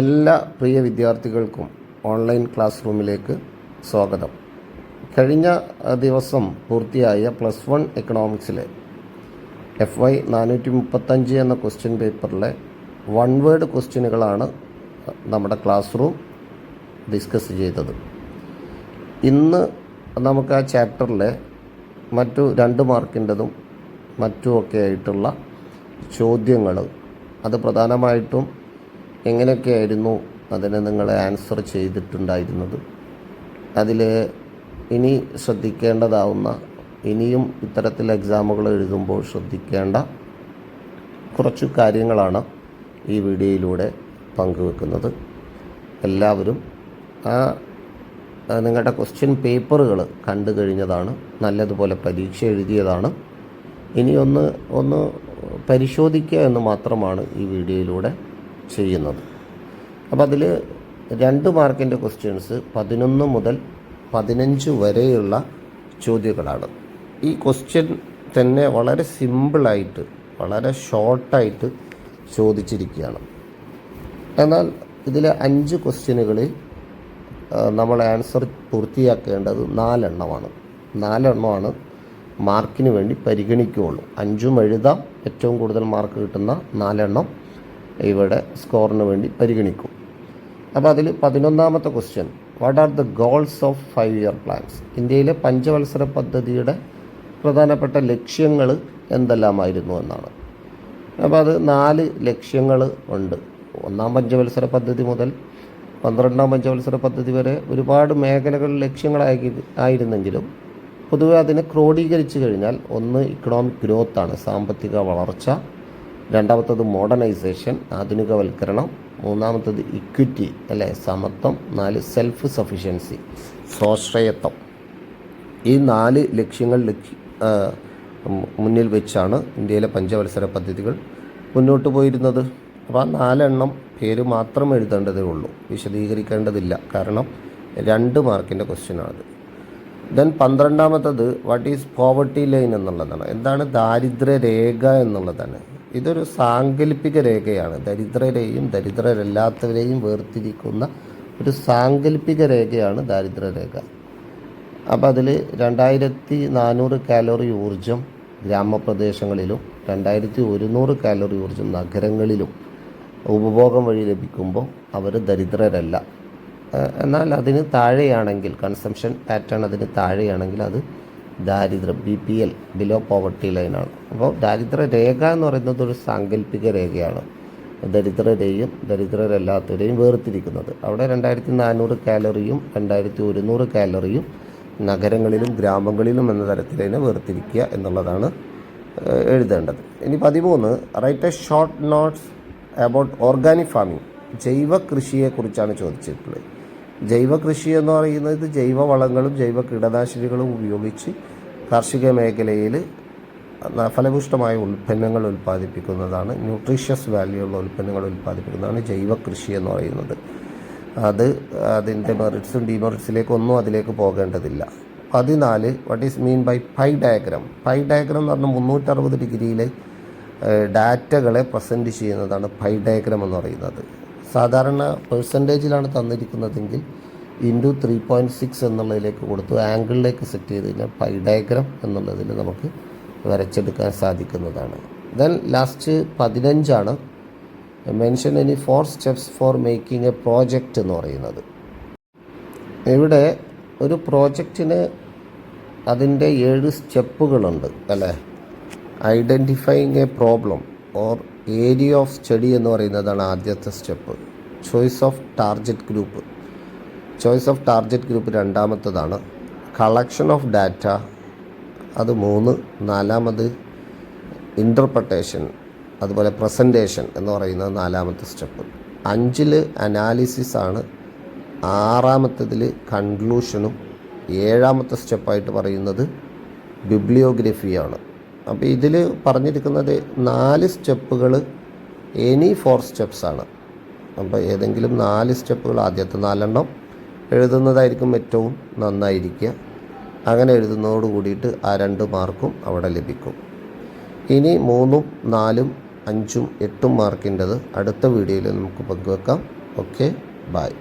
എല്ലാ പ്രിയ വിദ്യാർത്ഥികൾക്കും online class റൂമിലേക്ക് സ്വാഗതം. കഴിഞ്ഞ ദിവസം പൂർത്തിയായ പ്ലസ് വൺ എക്കണോമിക്സിലെ എഫ് വൈ നാനൂറ്റി മുപ്പത്തഞ്ച് എന്ന ക്വസ്റ്റ്യൻ പേപ്പറിലെ വൺ വേർഡ് ക്വസ്റ്റ്യനുകളാണ് നമ്മുടെ ക്ലാസ് റൂം ഡിസ്കസ് ചെയ്തത്. ഇന്ന് നമുക്ക് ആ ചാപ്റ്ററിലെ മറ്റു രണ്ട് മാർക്കിന്റെതും മറ്റുമൊക്കെ ആയിട്ടുള്ള ചോദ്യങ്ങൾ അത് പ്രധാനമായിട്ടും എങ്ങനെയൊക്കെയായിരുന്നു അതിനെ നിങ്ങൾ ആൻസർ ചെയ്തിട്ടുണ്ടായിരുന്നത്? അതിൽ ഇനി ശ്രദ്ധിക്കേണ്ടതാവുന്ന ഇനിയും ഇത്തരത്തിൽ എക്സാമുകൾ എഴുതുമ്പോൾ ശ്രദ്ധിക്കേണ്ട കുറച്ച് കാര്യങ്ങളാണ് ഈ വീഡിയോയിലൂടെ പങ്കുവെക്കുന്നത്. എല്ലാവരും ആ നിങ്ങളുടെ ക്വസ്റ്റ്യൻ പേപ്പറുകൾ കണ്ടു കഴിഞ്ഞതാണ് നല്ലതുപോലെ പരീക്ഷ എഴുതിയതാണ്. ഇനി ഒന്ന് ഒന്ന് പരിശോധിക്കുക എന്ന് മാത്രമാണ് ഈ വീഡിയോയിലൂടെ ചെയ്യുന്നത്. അപ്പോൾ അതിൽ രണ്ട് മാർക്കിന്റെ ക്വസ്റ്റ്യൻസ് പതിനൊന്ന് മുതൽ പതിനഞ്ച് വരെയുള്ള ചോദ്യങ്ങളാണ്. ഈ ക്വസ്റ്റ്യൻ തന്നെ വളരെ സിമ്പിളായിട്ട് വളരെ ഷോർട്ടായിട്ട് ചോദിച്ചിരിക്കുകയാണ്. എന്നാൽ ഇതിലെ അഞ്ച് ക്വസ്റ്റ്യനുകളിൽ നമ്മൾ ആൻസർ പൂർത്തിയാക്കേണ്ടത് നാലെണ്ണമാണ്. നാലെണ്ണമാണ് മാർക്കിന് വേണ്ടി പരിഗണിക്കുകയുള്ളൂ. അഞ്ചും എഴുതാം. ഏറ്റവും കൂടുതൽ മാർക്ക് കിട്ടുന്ന നാലെണ്ണം ഇവിടെ സ്കോറിന് വേണ്ടി പരിഗണിക്കും. അപ്പോൾ അതിൽ പതിനൊന്നാമത്തെ question what are the goals of five year plans ഇന്ത്യയിലെ പഞ്ചവത്സര പദ്ധതിയുടെ പ്രധാനപ്പെട്ട ലക്ഷ്യങ്ങൾ എന്തെല്ലാമായിരുന്നു എന്നാണ്. അപ്പോൾ അത് നാല് ലക്ഷ്യങ്ങൾ ഉണ്ട്. ഒന്നാം പഞ്ചവത്സര പദ്ധതി മുതൽ പന്ത്രണ്ടാം പഞ്ചവത്സര പദ്ധതി വരെ ഒരുപാട് മേഖലകൾ ലക്ഷ്യങ്ങളായി ആയിരുന്നെങ്കിലും പൊതുവെ അതിനെ ക്രോഡീകരിച്ചു കഴിഞ്ഞാൽ ഒന്ന് ഇക്കണോമിക് ഗ്രോത്താണ് സാമ്പത്തിക വളർച്ച രണ്ടാമത്തത് മോഡേണൈസേഷൻ ആധുനികവൽക്കരണം മൂന്നാമത്തത് ഇക്വിറ്റി അല്ലെ സമത്വം നാല് സെൽഫ് സഫിഷ്യൻസി സ്വാശ്രയത്വം. ഈ നാല് ലക്ഷ്യങ്ങൾ ലക്ഷ്യ മുന്നിൽ വെച്ചാണ് ഇന്ത്യയിലെ പഞ്ചവത്സര പദ്ധതികൾ മുന്നോട്ട് പോയിരുന്നത്. അപ്പോൾ ആ നാലെണ്ണം പേര് മാത്രം എഴുതേണ്ടതേ ഉള്ളൂ വിശദീകരിക്കേണ്ടതില്ല. കാരണം രണ്ട് മാർക്കിന്റെ ക്വസ്റ്റ്യനാണത്. ദെൻ പന്ത്രണ്ടാമത്തത് വാട്ട് ഈസ് പോവർട്ടി ലൈൻ എന്നുള്ളതാണ്. എന്താണ് ദാരിദ്ര്യ രേഖ എന്നുള്ളതാണ്. ഇതൊരു സാങ്കല്പിക രേഖയാണ്. ദരിദ്രരെയും ദരിദ്രരല്ലാത്തവരെയും വേർതിരിക്കുന്ന ഒരു സാങ്കല്പിക രേഖയാണ് ദാരിദ്ര്യരേഖ. അപ്പം അപ്പോൾ അതിൽ രണ്ടായിരത്തി നാനൂറ് കാലോറി ഊർജം ഗ്രാമപ്രദേശങ്ങളിലും രണ്ടായിരത്തി ഒരുന്നൂറ് കാലോറി ഊർജം നഗരങ്ങളിലും ഉപഭോഗം വഴി ലഭിക്കുമ്പോൾ അവർ ദരിദ്രരല്ല. എന്നാൽ അതിന് താഴെയാണെങ്കിൽ കൺസംഷൻ പാറ്റേൺ അതിന് താഴെയാണെങ്കിൽ അത് ദാരിദ്ര്യം B P L below poverty ലൈനാണ് അപ്പോൾ ദാരിദ്ര്യ രേഖ എന്ന് പറയുന്നത് ഒരു സാങ്കല്പിക രേഖയാണ്. ദരിദ്രരെയും ദരിദ്രരല്ലാത്തവരെയും വേർതിരിക്കുന്നത്. അവിടെ രണ്ടായിരത്തി നാനൂറ് കാലറിയും രണ്ടായിരത്തി ഒരുന്നൂറ് കാലറിയും നഗരങ്ങളിലും ഗ്രാമങ്ങളിലും എന്ന തരത്തിൽ അതിനെ വേർതിരിക്കുക എന്നുള്ളതാണ് എഴുതേണ്ടത്. ഇനി പതിമൂന്ന് write a short notes about organic farming ജൈവ കൃഷിയെക്കുറിച്ചാണ് ചോദിച്ചിട്ടുള്ളത്. ജൈവ കൃഷി എന്ന് പറയുന്നത് ജൈവ വളങ്ങളും ജൈവ കീടനാശിനികളും ഉപയോഗിച്ച് കാർഷിക മേഖലയിൽ ഫലഭൂഷ്ടമായ ഉൽപ്പന്നങ്ങൾ ഉൽപ്പാദിപ്പിക്കുന്നതാണ് ന്യൂട്രീഷ്യസ് വാല്യൂ ഉള്ള ഉൽപ്പന്നങ്ങൾ ഉൽപ്പാദിപ്പിക്കുന്നതാണ് ജൈവ കൃഷി എന്ന് പറയുന്നത്. അത് അതിന്റെ മെറിറ്റ്സും ഡിമെറിറ്റ്സിലേക്കൊന്നും അതിലേക്ക് പോകേണ്ടതില്ല. പതിനാല് what is mean by pie diagram pie diagram എന്ന് പറഞ്ഞാൽ മുന്നൂറ്ററുപത് ഡിഗ്രിയിലെ ഡാറ്റകളെ പ്രസന്റ് ചെയ്യുന്നതാണ് പൈ ഡയഗ്രാം എന്ന് പറയുന്നത്. സാധാരണ പെർസെന്റേജിലാണ് തന്നിരിക്കുന്നതെങ്കിൽ ഇന്റു ത്രീ പോയിന്റ് സിക്സ് എന്നുള്ളതിലേക്ക് കൊടുത്തു. ആംഗിളിലേക്ക് സെറ്റ് ചെയ്ത് കഴിഞ്ഞാൽ പൈ ഡയഗ്രാം എന്നുള്ളതിൽ നമുക്ക് വരച്ചെടുക്കാൻ സാധിക്കുന്നതാണ്. Then last പതിനഞ്ചാണ് mention any four steps for making a project എന്ന് പറയുന്നത്. ഇവിടെ ഒരു പ്രോജക്റ്റിന് അതിന്റെ ഏഴ് സ്റ്റെപ്പുകളുണ്ട് അല്ലേ? Identifying a problem or area of study എന്ന് പറയുന്നതാണ് ആദ്യത്തെ step. Choice of target group choice of target group രണ്ടാമത്തതാണ്. Collection of data അത് മൂന്ന്. നാലാമത് ഇന്റർപ്രട്ടേഷൻ അതുപോലെ പ്രസന്റേഷൻ എന്ന് പറയുന്നത് നാലാമത്തെ സ്റ്റെപ്പ് അഞ്ചിൽ അനാലിസിസ് ആണ്. ആറാമത്തതിൽ കൺക്ലൂഷനും ഏഴാമത്തെ സ്റ്റെപ്പായിട്ട് പറയുന്നത് ബിബ്ലിയോഗ്രഫിയാണ് അപ്പോൾ ഇതിൽ പറഞ്ഞിരിക്കുന്നത് നാല് സ്റ്റെപ്പുകൾ എനി ഫോർ സ്റ്റെപ്സാണ് അപ്പോൾ ഏതെങ്കിലും നാല് സ്റ്റെപ്പുകൾ ആദ്യത്തെ നാലെണ്ണം എഴുതുന്നതായിരിക്കും ഏറ്റവും നന്നായിരിക്കുക. അങ്ങനെ എഴുതുന്നതോട് കൂടിയിട്ട് ആ രണ്ട് മാർക്കും അവിടെ ലഭിക്കും. ഇനി മൂന്നും നാലും അഞ്ചും എട്ടും മാർക്കിന്റെത് അടുത്ത വീഡിയോയിൽ നമുക്ക് പങ്കുവെക്കാം. Okay bye